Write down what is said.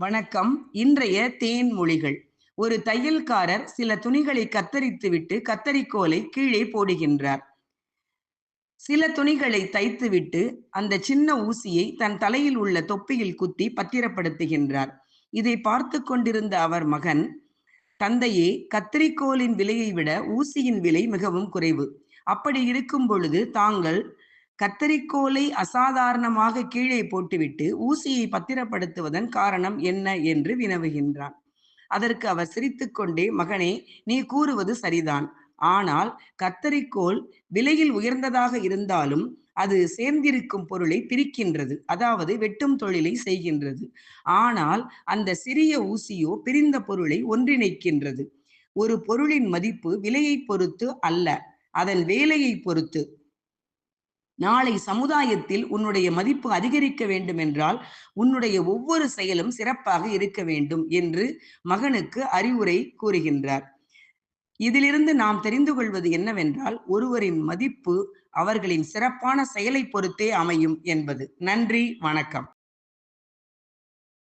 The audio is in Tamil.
வணக்கம். இன்றைய தேன் மொழிகள். ஒரு தையல்காரர் சில துணிகளை கத்தரித்துவிட்டு கத்தரிக்கோலை கீழே போடுகின்றார். சில துணிகளை தைத்துவிட்டு அந்த சின்ன ஊசியை தன் தலையில் உள்ள தொப்பியில் குத்தி பத்திரப்படுத்துகின்றார். இதை பார்த்து கொண்டிருந்த அவர் மகன் தந்தையே கத்திரிக்கோலின் விலையை விட ஊசியின் விலை மிகவும் குறைவு. அப்படி இருக்கும் பொழுது தாங்கள் கத்தரிக்கோலை அசாதாரணமாக கீழே போட்டுவிட்டு ஊசியை பத்திரப்படுத்துவதன் காரணம் என்ன என்று வினவுகின்றான். அதற்கு அவர் சிரித்துக்கொண்டே மகனே நீ கூறுவது சரிதான். ஆனால் கத்தரிக்கோல் விலையில் உயர்ந்ததாக இருந்தாலும் அது சேர்ந்திருக்கும் பொருளை பிரிக்கின்றது. அதாவது வெட்டும் தொழிலை செய்கின்றது. ஆனால் அந்த சிறிய ஊசியோ பிரிந்த பொருளை ஒன்றிணைக்கின்றது. ஒரு பொருளின் மதிப்பு விலையை பொறுத்து அல்ல அதன் வேலையை பொறுத்து. நாளை சமுதாயத்தில் உன்னுடைய மதிப்பு அதிகரிக்க வேண்டும் என்றால் உன்னுடைய ஒவ்வொரு செயலும் சிறப்பாக இருக்க வேண்டும் என்று மகனுக்கு அறிவுரை கூறுகின்றார். இதிலிருந்து நாம் தெரிந்து கொள்வது என்னவென்றால் ஒருவரின் மதிப்பு அவர்களின் சிறப்பான செயலை பொறுத்தே அமையும் என்பது. நன்றி வணக்கம்.